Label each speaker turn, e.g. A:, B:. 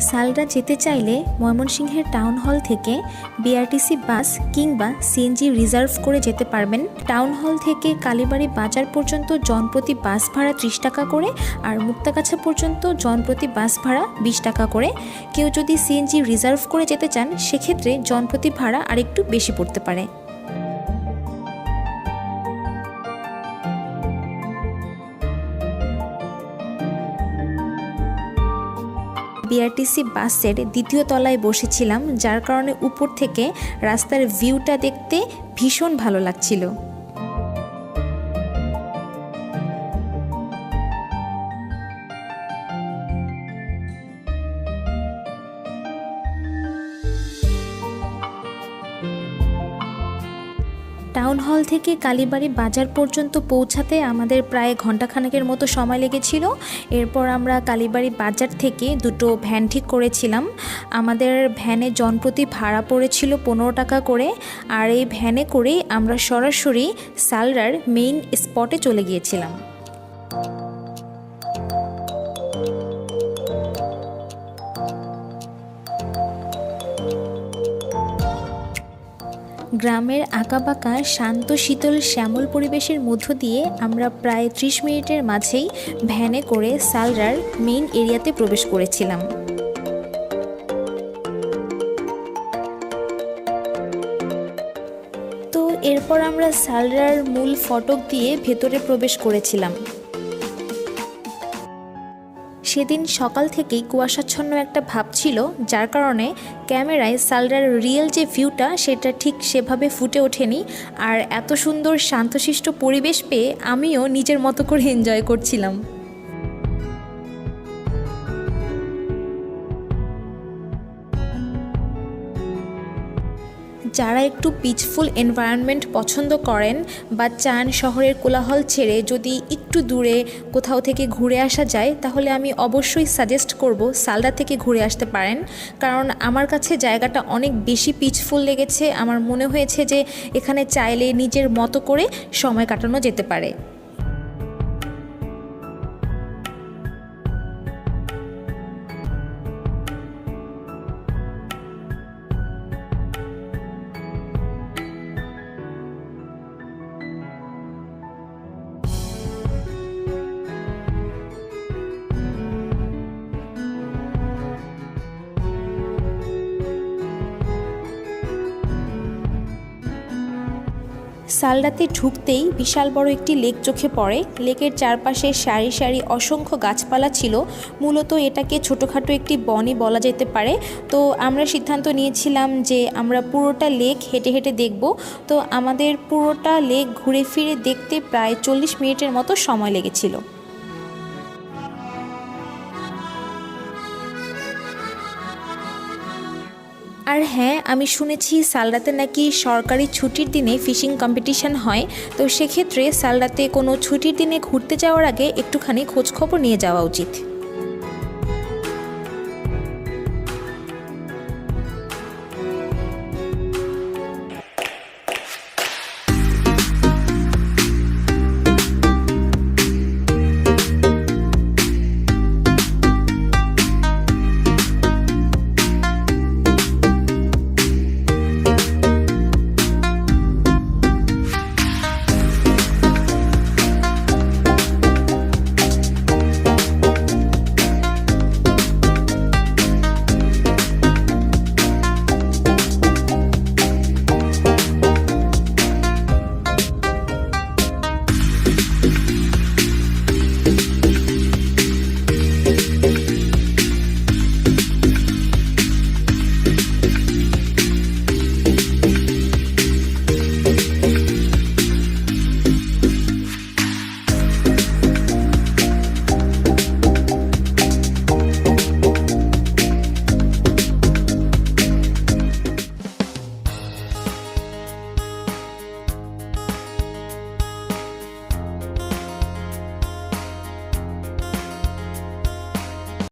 A: সালরা যেতে চাইলে ময়মনসিংহের টাউন হল থেকে বিআরটিসি বাস কিংবা সিএনজি রিজার্ভ করে যেতে পারবেন। টাউন হল থেকে কালীবাড়ি বাজার পর্যন্ত জনপ্রতি বাস ভাড়া ত্রিশ টাকা করে আর মুক্তাগাছা পর্যন্ত জনপ্রতি বাস ভাড়া বিশ টাকা করে। কেউ যদি সিএনজি রিজার্ভ করে যেতে চান, সেক্ষেত্রে জনপ্রতি ভাড়া আরেকটু বেশি পড়তে পারে। বিআরটিসি বাসের দ্বিতীয় তলায় বসেছিলাম, যার কারণে উপর থেকে রাস্তার ভিউটা দেখতে ভীষণ ভালো লাগছিল। টাউন হল থেকে কালীবাড়ি বাজার পর্যন্ত পৌঁছাতে আমাদের প্রায় ঘন্টাখানেকের মতো সময় লেগেছিল। এরপর আমরা কালীবাড়ি বাজার থেকে দুটো ভ্যান ঠিক করেছিলাম। আমাদের ভ্যানে জনপ্রতি ভাড়া পড়েছিল পনেরো টাকা করে। আর এই ভ্যানে করেই আমরা সরাসরি সালরার মেইন স্পটে চলে গিয়েছিলাম। গ্রামের আঁকাবাঁকা, শান্ত, শীতল, শ্যামল পরিবেশের মধ্য দিয়ে আমরা প্রায় ত্রিশ মিনিটের মাঝেই ভ্যানে করে সালরার মেইন এরিয়াতে প্রবেশ করেছিলাম। তো এরপর আমরা সালরার মূল ফটক দিয়ে ভেতরে প্রবেশ করেছিলাম। সেদিন সকাল থেকেই কুয়াশাচ্ছন্ন একটা ভাব ছিল, যার কারণে ক্যামেরায় সালরার রিয়েল যে ভিউটা, সেটা ঠিক সেভাবে ফুটে ওঠেনি। আর এত সুন্দর শান্তশিষ্ট পরিবেশ পেয়ে আমিও নিজের মতো করে এনজয় করছিলাম। যারা একটু পিচফুল এনভায়রনমেন্ট পছন্দ করেন বা চান শহরের কোলাহল ছেড়ে যদি একটু দূরে কোথাও থেকে ঘুরে আসা যায়, তাহলে আমি অবশ্যই সাজেস্ট করব সালদা থেকে ঘুরে আসতে পারেন। কারণ আমার কাছে জায়গাটা অনেক বেশি পিচফুল লেগেছে। আমার মনে হয়েছে যে এখানে চাইলে নিজের মতো করে সময় কাটানো যেতে পারে। সালডাতে ঢুকতেই বিশাল বড় একটি লেক চোখে পড়ে। লেকের চারপাশে সারি সারি অসংখ্য গাছপালা ছিল। মূলত এটাকে ছোটোখাটো একটি বনই বলা যেতে পারে। তো আমরা সিদ্ধান্ত নিয়েছিলাম যে আমরা পুরোটা লেক হেঁটে হেঁটে দেখব। তো আমাদের পুরোটা লেক ঘুরে ফিরে দেখতে প্রায় চল্লিশ মিনিটের মতো সময় লেগেছিল। আর হ্যাঁ আমি শুনেছি সালরাতে নাকি সরকারি ছুটির দিনে ফিশিং কম্পিটিশন হয়। তো সেক্ষেত্রে সালরাতে কোনো ছুটির দিনে ঘুরতে যাওয়ার আগে একটুখানি খোঁজখবর নিয়ে যাওয়া উচিত।